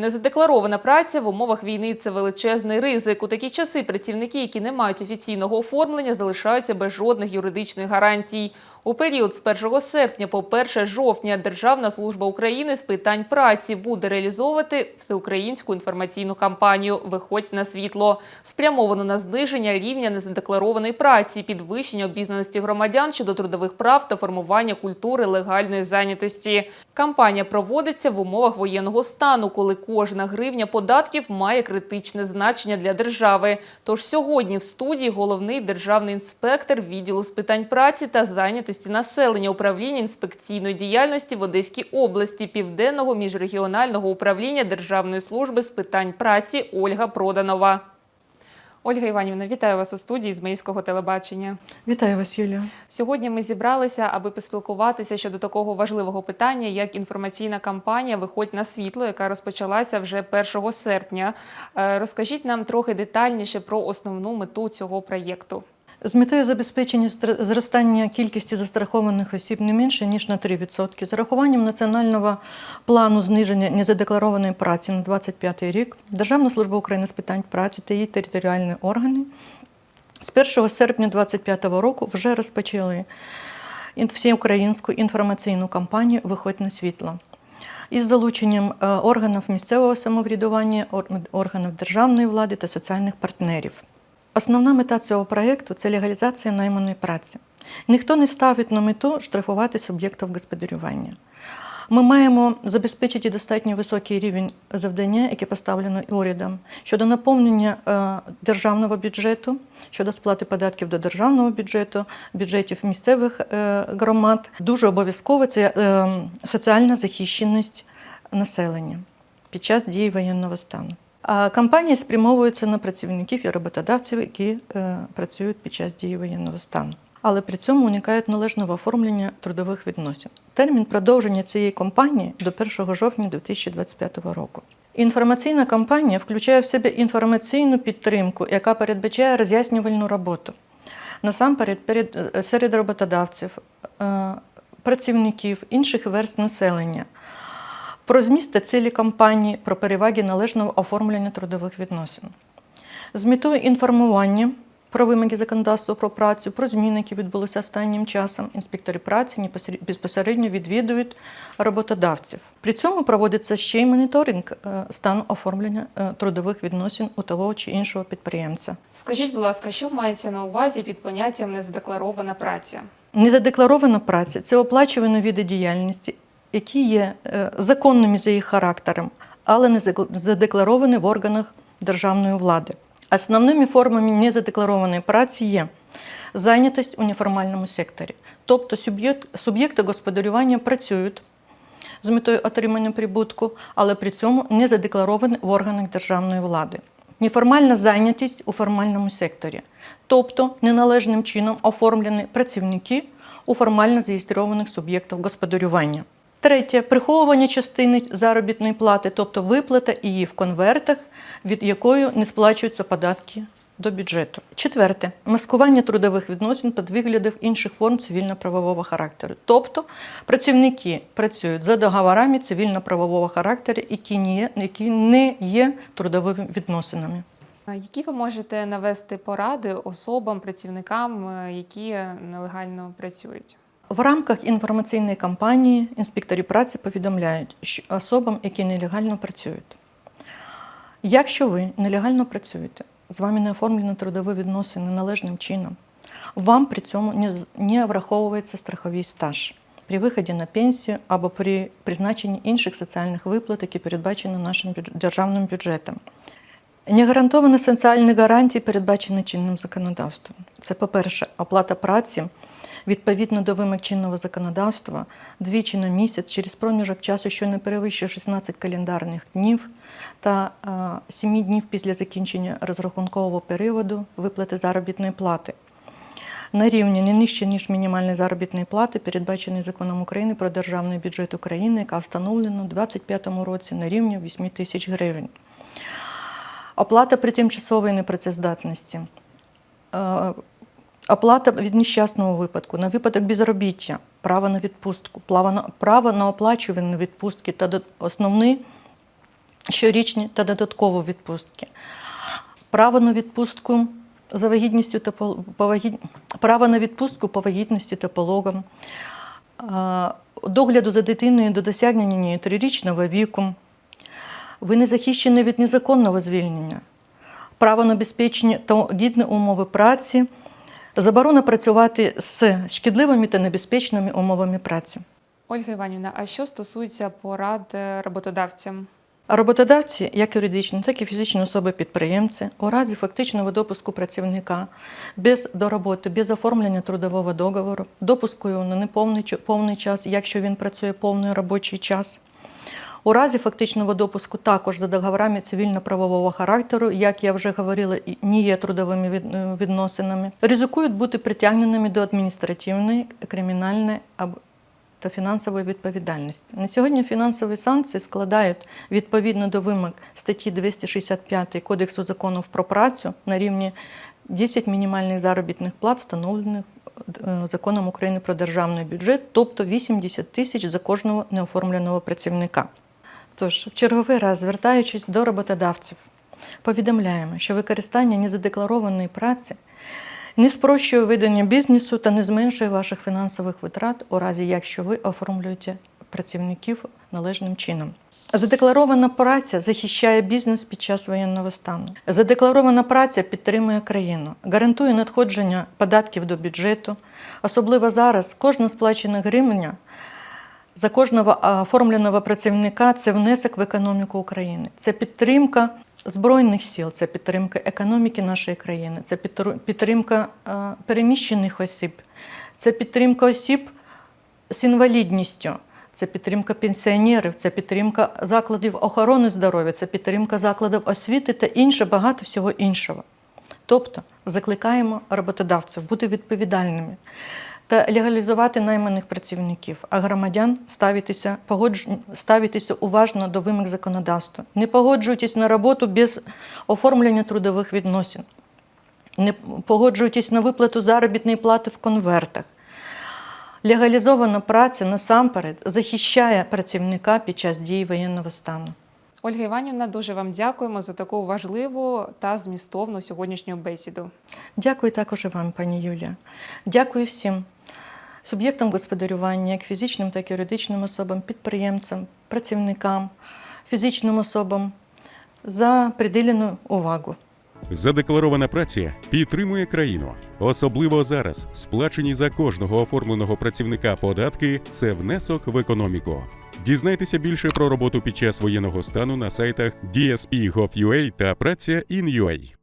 Незадекларована праця в умовах війни це величезний ризик. У такі часи працівники, які не мають офіційного оформлення, залишаються без жодних юридичних гарантій. У період з 1 серпня по 1 жовтня Державна служба України з питань праці буде реалізовувати всеукраїнську інформаційну кампанію Виходь на світло, спрямовану на зниження рівня незадекларованої праці, підвищення обізнаності громадян щодо трудових прав та формування культури легальної зайнятості. Кампанія проводиться в умовах воєнного стану, коли кожна гривня податків має критичне значення для держави. Тож сьогодні в студії головний державний інспектор відділу з питань праці та зайнятості населення управління інспекційної діяльності в Одеській області Південного міжрегіонального управління Державної служби з питань праці Ольга Проданова. Ольга Іванівна, вітаю вас у студії з Мейського телебачення. Вітаю вас, Юлія. Сьогодні ми зібралися, аби поспілкуватися щодо такого важливого питання, як інформаційна кампанія Виходь на світло, яка розпочалася вже 1 серпня. Е, Розкажіть нам трохи детальніше про основну мету цього проєкту. З метою забезпечення зростання кількості застрахованих осіб не менше ніж на 3%, з урахуванням національного плану зниження незадекларованої праці на 2025 рік Державна служба України з питань праці та її територіальні органи з 1 серпня 2025 року вже розпочали всеукраїнську інформаційну кампанію Виходь на світло. Із залученням е, органів місцевого самоврядування, ор- органів державної влади та соціальних партнерів. Основна мета цього проєкту це легалізація найманої праці. Ніхто не ставить на мету штрафувати суб'єктів господарювання. Ми маємо забезпечити достатньо високий рівень завдання, яке поставлено урядом щодо наповнення е, державного бюджету, щодо сплати податків до державного бюджету, бюджетів місцевих е, громад. Дуже обов'язково це е, соціальна захищеність населення під час дії воєнного стану. Кампанії спрямовуються на працівників і роботодавців, які е, працюють під час дії воєнного стану. Але при цьому уникають належного оформлення трудових відносин. Термін продовження цієї кампанії до 1 жовтня 2025 року. Інформаційна кампанія включає в себе інформаційну підтримку, яка передбачає роз'яснювальну роботу. Насамперед, перед, е, серед роботодавців, е, працівників, інших верст населення про зміст та цілі кампанії, про переваги належного оформлення трудових відносин. З метою інформування про вимоги законодавства про працю, про зміни, які відбулися останнім часом, інспектори праці безпосередньо відвідують роботодавців. При цьому проводиться ще й моніторинг е, стану оформлення е, трудових відносин у того чи іншого підприємця. Скажіть, будь ласка, що мається на увазі під поняттям незадекларована праця? Незадекларована праця це оплачувані види діяльності, які є е, законними за їх характером, але не задекларовані в органах державної влади. Основними формами незадекларованої праці є зайнятість у неформальному секторі, тобто суб'єкти господарювання працюють з метою отримання прибутку, але при цьому не задекларовані в органах державної влади. Неформальна зайнятість у формальному секторі, тобто неналежним чином оформлені працівники у формально зареєстрованих суб'єктів господарювання. Третє приховування частини заробітної плати, тобто виплата її в конвертах, від якої не сплачуються податки до бюджету. Четверте маскування трудових відносин під виглядом інших форм цивільно-правового характеру. Тобто працівники працюють за договорами цивільно-правового характеру, які не є, які не є трудовими відносинами. Які ви можете навести поради особам, працівникам, е, які нелегально працюють? В рамках інформаційної кампанії інспектори праці повідомляють що особам, які нелегально працюють. Якщо ви нелегально працюєте, з вами не оформлені трудові відносини належним чином, вам при цьому не, враховується страховий стаж при виході на пенсію або при призначенні інших соціальних виплат, які передбачені нашим державним бюджетом. Негарантовані соціальні гарантії передбачені чинним законодавством. Це, по-перше, оплата праці відповідно до вимог чинного законодавства двічі на місяць через проміжок часу, що не перевищує 16 календарних днів та 7 днів після закінчення розрахункового періоду виплати заробітної плати. На рівні не нижче, ніж мінімальної заробітної плати, передбачений законом України про державний бюджет України, яка встановлена у 2025 році на рівні 8 тисяч гривень. Оплата при тимчасовій непрацездатності. Оплата від нещасного випадку, на випадок безробіття, право на відпустку, право на, оплачувані відпустки та основний щорічні та додаткові відпустки. Право на відпустку за вагітністю та право на відпустку по вагітності та пологам, догляду за дитиною до досягнення трирічного віку. Ви не захищені від незаконного звільнення, право на безпечні та гідні умови праці, заборона працювати з шкідливими та небезпечними умовами праці. Ольга Іванівна, а що стосується порад е, роботодавцям? Роботодавці, як юридичні, так і фізичні особи-підприємці, у разі фактичного допуску працівника без до роботи, без оформлення трудового договору, допуску його на неповний повний час, якщо він працює повний робочий час. У разі фактичного допуску також за договорами цивільно-правового характеру, як я вже говорила, не є трудовими е, відносинами, ризикують бути притягненими до адміністративної, кримінальної або та фінансової відповідальності. На сьогодні фінансові санкції складають відповідно до вимог статті 265 Кодексу законів про працю на рівні 10 мінімальних заробітних плат, встановлених е, законом України про державний бюджет, тобто 80 тисяч за кожного неоформленого працівника. Тож, в черговий раз, звертаючись до роботодавців, повідомляємо, що використання незадекларованої праці не спрощує ведення бізнесу та не зменшує ваших фінансових витрат у разі, якщо ви оформлюєте працівників належним чином. Задекларована праця захищає бізнес під час воєнного стану. Задекларована праця підтримує країну, гарантує надходження податків до бюджету. Особливо зараз кожна сплачена гривня за кожного оформленого працівника це внесок в економіку України. Це підтримка Збройних сил, це підтримка економіки нашої країни, це підтримка переміщених осіб, це підтримка осіб з інвалідністю, це підтримка пенсіонерів, це підтримка закладів охорони здоров'я, це підтримка закладів освіти та інше, багато всього іншого. Тобто закликаємо роботодавців бути відповідальними та легалізувати найманих працівників, а громадян ставитися, погодж... ставитися уважно до вимог законодавства. Не погоджуйтесь на роботу без оформлення трудових відносин. Не погоджуйтесь на виплату заробітної плати в конвертах. Легалізована праця насамперед захищає працівника під час дії воєнного стану. Ольга Іванівна, дуже вам дякуємо за таку важливу та змістовну сьогоднішню бесіду. Дякую також і вам, пані Юлія. Дякую всім суб'єктам господарювання, як фізичним, так і юридичним особам, підприємцям, працівникам, фізичним особам за приділену увагу. Задекларована праця підтримує країну. Особливо зараз сплачені за кожного оформленого працівника податки це внесок в економіку. Дізнайтеся більше про роботу під час воєнного стану на сайтах DSP.gov.ua та Праця.in.ua.